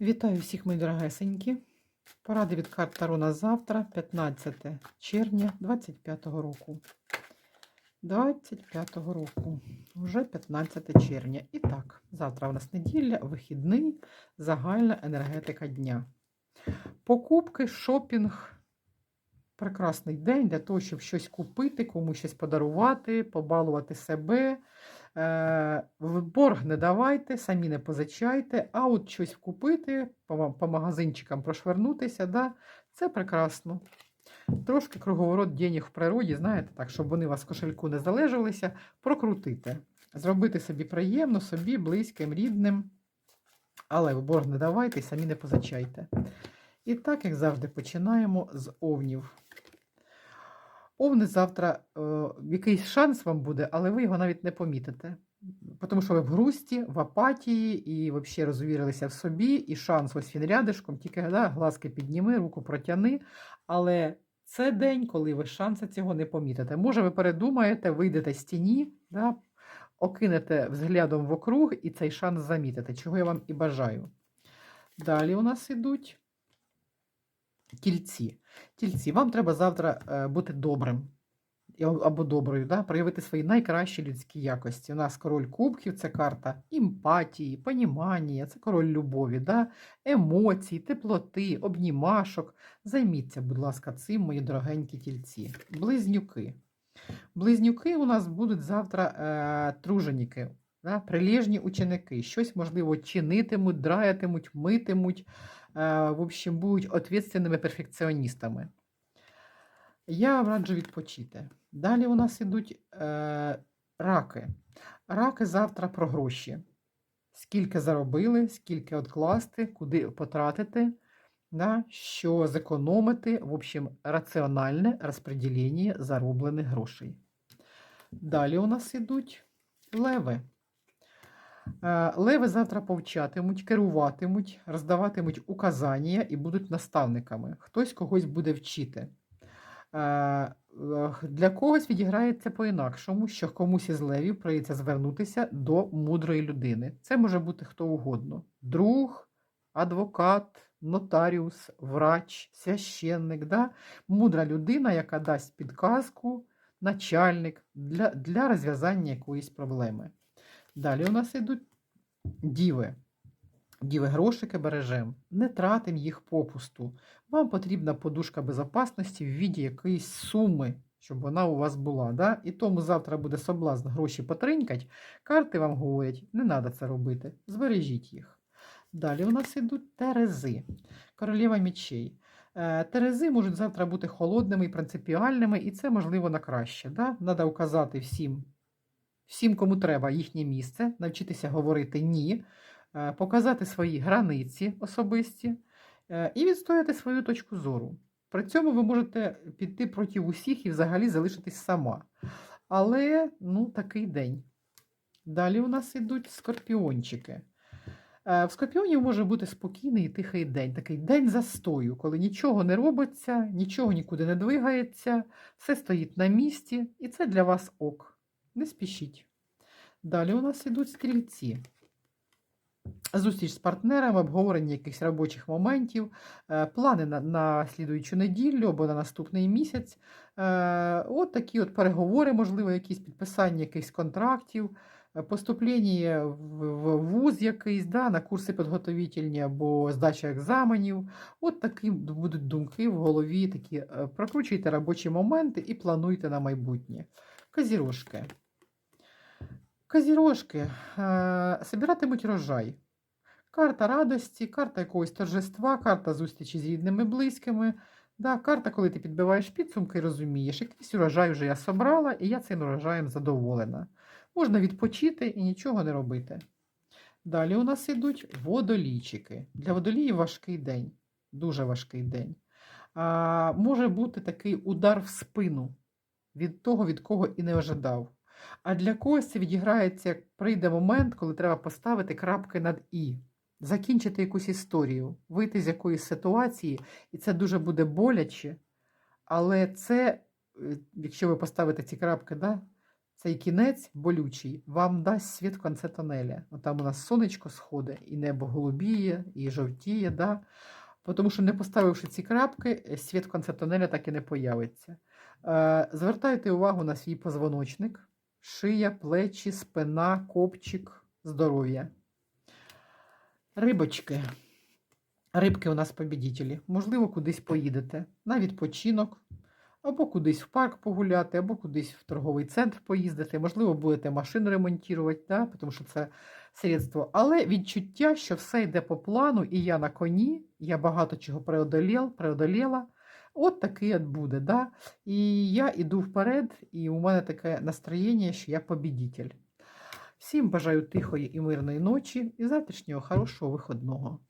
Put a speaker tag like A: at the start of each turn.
A: Вітаю всіх, мої дорогесенькі. Поради від карт Таро на завтра, 15 червня 25-го року. 25-го року. Вже 15 червня. І так, завтра у нас неділя, вихідний, загальна енергетика дня. Покупки, шопінг. Прекрасний день для того, щоб щось купити, комусь щось подарувати, побалувати себе. Е, В борг не давайте, самі не позичайте, а от щось купити, по, магазинчикам прошвернутися, да, це прекрасно. Трошки круговорот денег в природі, знаєте, так, щоб вони вас в кошельку не залежалися, прокрутити. Зробити собі приємно, собі, близьким, рідним. Але в борг не давайте і самі не позичайте. І так, як завжди, починаємо з овнів. Овни завтра е, якийсь шанс вам буде, але ви його навіть не помітите. Тому що ви в грусті, в апатії і взагалі розвірилися в собі, і шанс ось він рядишком, тільки да, глазки підніми, руку протяни. Але це день, коли ви шанси цього не помітите. Може, ви передумаєте, вийдете з тіні, да, окинете взглядом вокруг і цей шанс замітите, чого я вам і бажаю. Далі у нас ідуть тільці. Тільці, вам треба завтра е, бути добрим або доброю, да? проявити свої найкращі людські якості. У нас король кубків це карта емпатії, понімання, це король любові, да? емоцій, теплоти, обнімашок. Займіться, будь ласка, цим, мої дорогенькі тільці. Близнюки. Близнюки у нас будуть завтра е, труженіки, да? прилежні ученики. Щось, можливо, чинитимуть, драятимуть, митимуть. Е, в общем, будуть ответственними перфекціоністами. Я раджу відпочити. Далі у нас ідуть е, раки. Раки завтра про гроші. Скільки заробили, скільки відкласти, куди потратити, да, що зекономити. В общем, раціональне розподілення зароблених грошей. Далі у нас ідуть леви. Е, Леви завтра повчатимуть, керуватимуть, роздаватимуть указання і будуть наставниками. Хтось когось буде вчити. Е, Для когось відіграється по-інакшому, що комусь із левів прийдеться звернутися до мудрої людини. Це може бути хто угодно: друг, адвокат, нотаріус, врач, священник. Да? Мудра людина, яка дасть підказку, начальник для, для розв'язання якоїсь проблеми. Далі у нас йдуть діви. Діви грошики бережем, не тратим їх попусту. Вам потрібна подушка безопасності в віді якоїсь суми, щоб вона у вас була. Да? І тому завтра буде соблазн гроші потринькать. Карти вам говорять, не треба це робити. Збережіть їх. Далі у нас йдуть терези, королева мічей. Е, Терези можуть завтра бути холодними і принципіальними, і це можливо на краще. Да? Треба указати всім, всім, кому треба їхнє місце, навчитися говорити ні, е, показати свої границі особисті е, і відстояти свою точку зору. При цьому ви можете піти проти усіх і взагалі залишитись сама. Але ну, такий день. Далі у нас йдуть скорпіончики. Е, В скорпіонів може бути спокійний і тихий день, такий день застою, коли нічого не робиться, нічого нікуди не двигається, все стоїть на місці, і це для вас ок. Не спішіть. Далі у нас ідуть стрільці. Зустріч з партнерами, обговорення якихось робочих моментів, е, плани на, на слідуючу неділю або на наступний місяць. Е, От такі от переговори, можливо, якісь підписання якихось контрактів, е, поступлення в, вуз якийсь, да, на курси підготовительні або здача екзаменів. От такі будуть думки в голові, такі прокручуйте робочі моменти і плануйте на майбутнє. Козірожки. Козірожки е, собиратимуть рожай. Карта радості, карта якогось торжества, карта зустрічі з рідними близькими. Да, карта, коли ти підбиваєш підсумки розумієш, якийсь урожай вже я собрала, і я цим урожаєм задоволена. Можна відпочити і нічого не робити. Далі у нас йдуть водолійчики. Для водоліїв важкий день, дуже важкий день. А, може бути такий удар в спину від того, від кого і не ожидав. А для когось відіграється, як прийде момент, коли треба поставити крапки над І, закінчити якусь історію, вийти з якоїсь ситуації, і це дуже буде боляче. Але це, е, якщо ви поставите ці крапки, да, цей кінець болючий вам дасть світ в конце тонеля. От там у нас сонечко сходить, і небо голубіє, і жовтіє, да? тому що не поставивши ці крапки, е, світ в конце тонеля так і не появиться. Е, Звертайте увагу на свій позвоночник, шия, плечі, спина, копчик, здоров'я. Рибочки. Рибки у нас побідітелі. Можливо, кудись поїдете на відпочинок, або кудись в парк погуляти, або кудись в торговий центр поїздити. Можливо, будете машину ремонтувати, да? тому що це средство. Але відчуття, що все йде по плану, і я на коні, я багато чого преодолела. От такий от буде. Да? І я йду вперед, і у мене таке настроєння, що я побідітель. Всім бажаю тихої і мирної ночі і завтрашнього хорошого виходного.